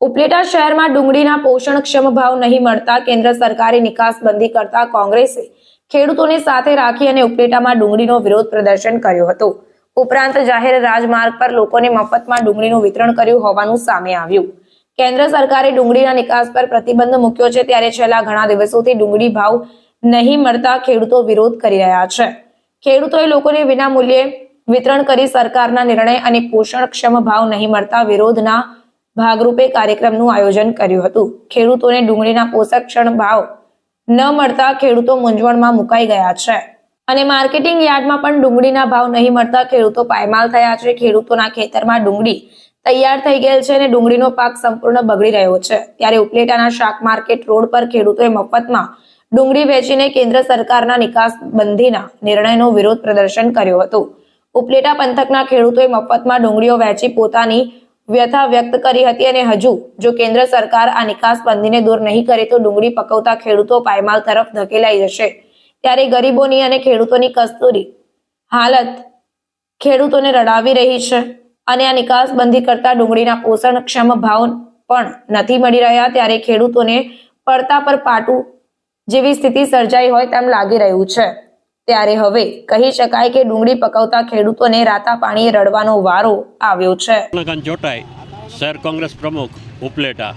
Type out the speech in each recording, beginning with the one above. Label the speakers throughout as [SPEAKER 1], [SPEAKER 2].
[SPEAKER 1] ઉપલેટા શહેરમાં ડુંગળીના પોષણક્ષમ ભાવ નહીં મળતા કેન્દ્ર સરકારે નિકાસ બંધી કરતા કોંગ્રેસે ખેડૂતોને સાથે રાખી અને ઉપલેટામાં ડુંગળીનો વિરોધ પ્રદર્શન કર્યો હતો. ઉપરાંત જાહેર રાજમાર્ગ પર લોકોને મફતમાં ડુંગળીનું વિતરણ કર્યું હોવાનું સામે આવ્યું. કેન્દ્ર સરકારે ડુંગળીના નિકાસ પર પ્રતિબંધ મૂક્યો છે ત્યારે છેલ્લા ઘણા દિવસોથી ડુંગળી ભાવ નહીં મળતા ખેડૂતો વિરોધ કરી રહ્યા છે. ખેડૂતોએ લોકોને વિના મૂલ્યે વિતરણ કરી સરકારના નિર્ણય અને પોષણક્ષમ ભાવ નહીં મળતા વિરોધના ભાગરૂપે કાર્યક્રમનું આયોજન કર્યું હતું. ખેડૂતોને ડુંગળીના પોષકક્ષણ ભાવ ન મળતા ખેડૂતો મૂંઝવણમાં મુકાઈ ગયા છે. અને માર્કેટિંગ યાર્ડમાં પણ ડુંગળીના ભાવ નહીં મળતા ખેડૂતો પાયમાલ થયા છે. ખેડૂતોના ખેતરમાં ડુંગળી તૈયાર થઈ ગયેલ છે અને ડુંગળીનો પાક સંપૂર્ણ બગડી રહ્યો છે. ત્યારે ઉપલેટાના શાક માર્કેટ રોડ પર ખેડૂતોએ મફતમાં ડુંગળી વેચીને કેન્દ્ર સરકારના નિકાસ બંધીના નિર્ણયનો વિરોધ પ્રદર્શન કર્યો હતો. ઉપલેટા પંથકના ખેડૂતોએ મફતમાં ડુંગળીઓ વેચી પોતાની વ્યથા વ્યક્ત કરી હતી અને હજુ જો કેન્દ્ર સરકાર આ નિકાસ બંધીને દૂર નહીં કરે તો ડુંગળી પકવતા ખેડૂતો પાયમાલ તરફ ધકેલાઈ જશે. ત્યારે ગરીબોની અને ખેડૂતોની કસ્તુરી હાલત ખેડૂતોને રડાવી રહી છે. અને આ નિકાસ બંધી કરતા ડુંગળીના પોષણક્ષમ ભાવ પણ નથી મળી રહ્યા ત્યારે ખેડૂતોને પડતા પર પાટું જેવી સ્થિતિ સર્જાઈ હોય તેમ લાગી રહ્યું છે. ત્યારે હવે કહી શકાય કે ડુંગળી પકવતા ખેડૂતોને રાતા પાણીએ રડવાનો વારો આવ્યો છે.
[SPEAKER 2] જોટાઈ શહેર કોંગ્રેસ પ્રમુખ ઉપલેટા.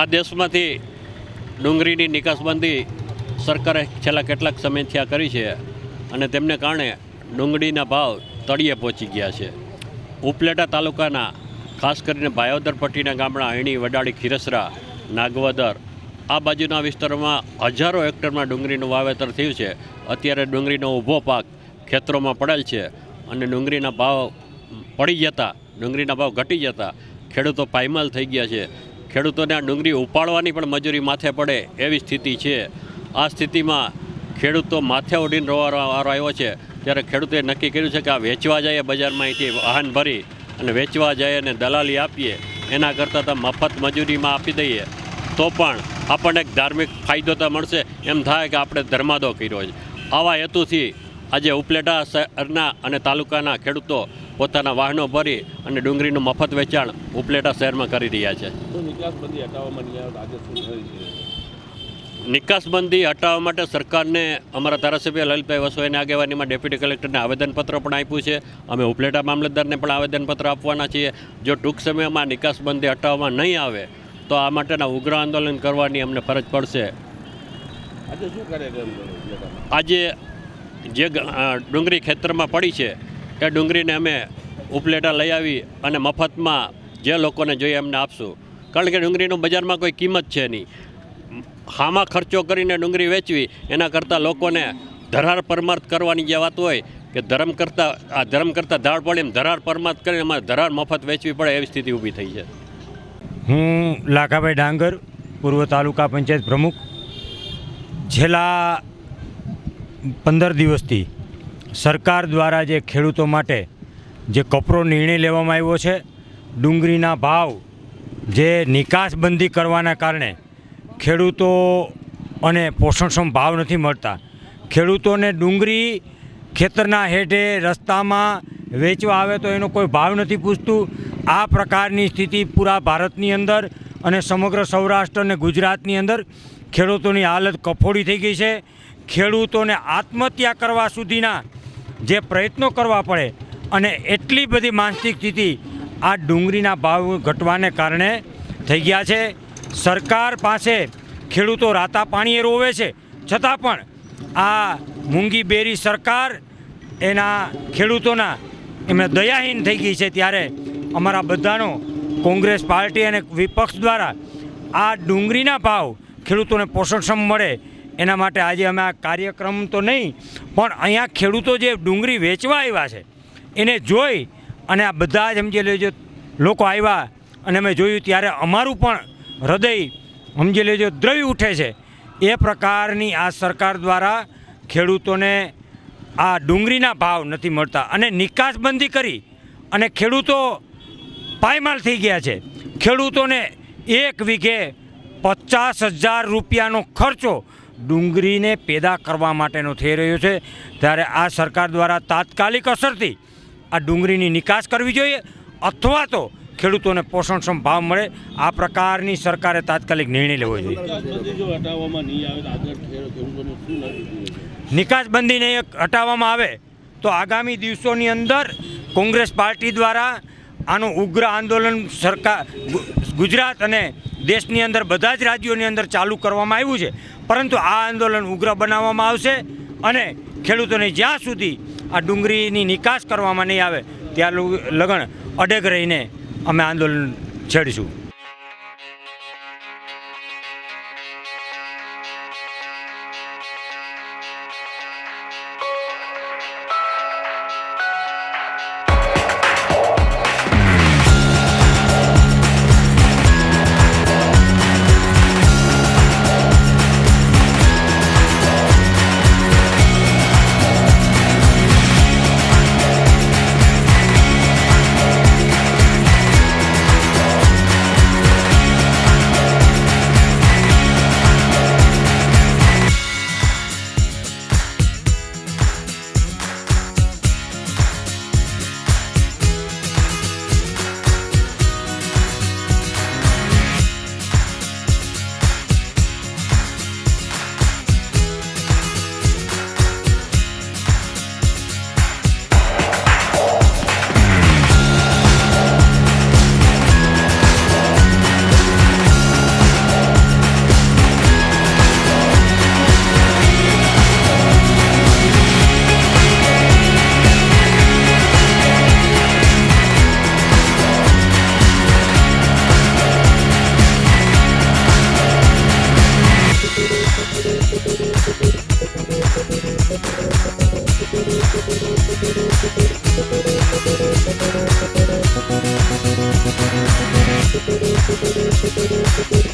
[SPEAKER 2] આ દેશમાંથી ડુંગળીની નિકાસબંધી સરકારે છેલ્લા કેટલાક સમયથી આ કરી છે અને તેમને કારણે ડુંગળીના ભાવ તળિયે પહોંચી ગયા છે. ઉપલેટા તાલુકાના, ખાસ કરીને ભાયોદર પટ્ટીના ગામડા અણી વડાળી, ખીરસરા, નાગવદર, આ બાજુના વિસ્તારોમાં હજારો હેક્ટરમાં ડુંગળીનું વાવેતર થયું છે. અત્યારે ડુંગળીનો ઊભો પાક ખેતરોમાં પડેલ છે અને ડુંગળીના ભાવ પડી જતા, ડુંગળીના ભાવ ઘટી જતા ખેડૂતો પાયમાલ થઈ ગયા છે. ખેડૂતોને આ ડુંગળી ઉપાડવાની પણ મજૂરી માથે પડે એવી સ્થિતિ છે. આ સ્થિતિમાં ખેડૂતો માથે ઉડીને રોવાનો આવ્યો છે. ત્યારે ખેડૂતોએ નક્કી કર્યું છે કે આ વેચવા જઈએ બજારમાં અહીંથી વાહન ભરી અને વેચવા જઈએ અને દલાલી આપીએ. એના કરતાં તો મફત મજૂરીમાં આપી દઈએ. તો પણ આપણને એક ધાર્મિક ફાયદો તો મળશે. એમ થાય કે આપણે ધર્માદો કર્યો છે. આવા હેતુથી આજે ઉપલેટા શહેરના અને તાલુકાના ખેડૂતો પોતાના વાહનો ભરી અને ડુંગળીનું મફત વેચાણ ઉપલેટા શહેરમાં કરી રહ્યા છે.
[SPEAKER 3] નિકાસબંધી
[SPEAKER 2] હટાવવા માટે સરકારને અમારા ધારાસભ્ય લલિતભાઈ વસવાઈની આગેવાનીમાં ડેપ્યુટી કલેક્ટરને આવેદનપત્ર પણ આપ્યું છે. અમે ઉપલેટા મામલતદારને પણ આવેદનપત્ર આપવાના છીએ. જો ટૂંક સમયમાં નિકાસબંધી હટાવવામાં નહીં આવે તો આ માટેના ઉગ્ર આંદોલન કરવાની અમને ફરજ પડશે.
[SPEAKER 3] આજે શું કાર્યક્રમ
[SPEAKER 2] આજે જે ડુંગળી ખેતરમાં પડી છે એ ડુંગળીને અમે ઉપલેટા લઈ આવી અને મફતમાં જે લોકોને જોઈએ એમને આપશું. કારણ કે ડુંગળીનું બજારમાં કોઈ કિંમત છે નહીં. હામાં ખર્ચો કરીને ડુંગળી વેચવી, એના કરતાં લોકોને ધરાર પરમાર્થ કરવાની જે વાત હોય કે ધર્મ કરતાં, આ ધર્મ કરતાં ધાડ પડે એમ ધરાર પરમાર્થ કરીને અમારે ધરાર મફત વેચવી પડે એવી સ્થિતિ ઊભી થઈ છે.
[SPEAKER 4] હું લાખાભાઈ ડાંગર, પૂર્વ તાલુકા પંચાયત પ્રમુખ. છેલ્લા પંદર દિવસથી સરકાર દ્વારા જે ખેડૂતો માટે જે કપરો નિર્ણય લેવામાં આવ્યો છે, ડુંગળીના ભાવ જે નિકાસબંધી કરવાના કારણે ખેડૂતો અને પોષણક્ષમ ભાવ નથી મળતા. ખેડૂતોને ડુંગળી ખેતરના હેઠે રસ્તામાં વેચવા આવે તો એનો કોઈ ભાવ નથી પૂછતું. આ પ્રકારની સ્થિતિ પૂરા ભારતની અંદર અને સમગ્ર સૌરાષ્ટ્ર અને ગુજરાતની અંદર ખેડૂતોની હાલત કફોડી થઈ ગઈ છે. ખેડૂતોને આત્મહત્યા કરવા સુધીના જે પ્રયત્નો કરવા પડે અને એટલી બધી માનસિક સ્થિતિ આ ડુંગળીના ભાવ ઘટવાને કારણે થઈ ગયા છે. સરકાર પાસે ખેડૂતો રાતા પાણીએ રોવે છે. છતાં પણ આ મૂંગી બેરી સરકાર એના ખેડૂતોના એમને દયાહીન થઈ ગઈ છે ત્યારે અમારા બધાનો કોંગ્રેસ પાર્ટી અને વિપક્ષ દ્વારા આ ડુંગળીના ભાવ ખેડૂતોને પોષણક્ષમ મળે એના માટે આજે અમે આ કાર્યક્રમ તો નહીં, પણ અહીંયા ખેડૂતો જે ડુંગળી વેચવા આવ્યા છે, એને જોઈ અને આ બધા જ સમજી લેજો લોકો આવ્યા અને અમે જોયું ત્યારે અમારું પણ હૃદય સમજી લેજો, દ્રવી ઉઠે છે. એ પ્રકારની આ સરકાર દ્વારા ખેડૂતોને આ ડુંગળીના ભાવ નથી મળતા અને નિકાસબંધી કરી અને ખેડૂતો પાયમાલ થઈ ગયા છે. ખેડૂતોને એક વીઘે પચાસ હજાર રૂપિયાનો ખર્ચો ડુંગળીને પેદા કરવા માટેનો થઈ રહ્યો છે. ત્યારે આ સરકાર દ્વારા તાત્કાલિક અસરથી આ ડુંગળીની નિકાસ કરવી જોઈએ અથવા તો ખેડૂતોને પોષણક્ષમ ભાવ મળે આ પ્રકારની સરકારે તાત્કાલિક નિર્ણય લેવો જોઈએ? નિકાસબંધીને હટાવવામાં આવે તો આગામી દિવસોની અંદર કોંગ્રેસ પાર્ટી દ્વારા આનું ઉગ્ર આંદોલન સરકાર ગુજરાત અને દેશની અંદર બધા જ રાજ્યોની અંદર ચાલુ કરવામાં આવ્યું છે પરંતુ આ આંદોલન ઉગ્ર બનાવવામાં આવશે અને ખેડૂતોને જ્યાં સુધી આ ડુંગળીની નિકાસ કરવામાં નહીં આવે ત્યાં લગણ અડગ રહીને અમે આંદોલન છેડીશું.
[SPEAKER 5] Thank you.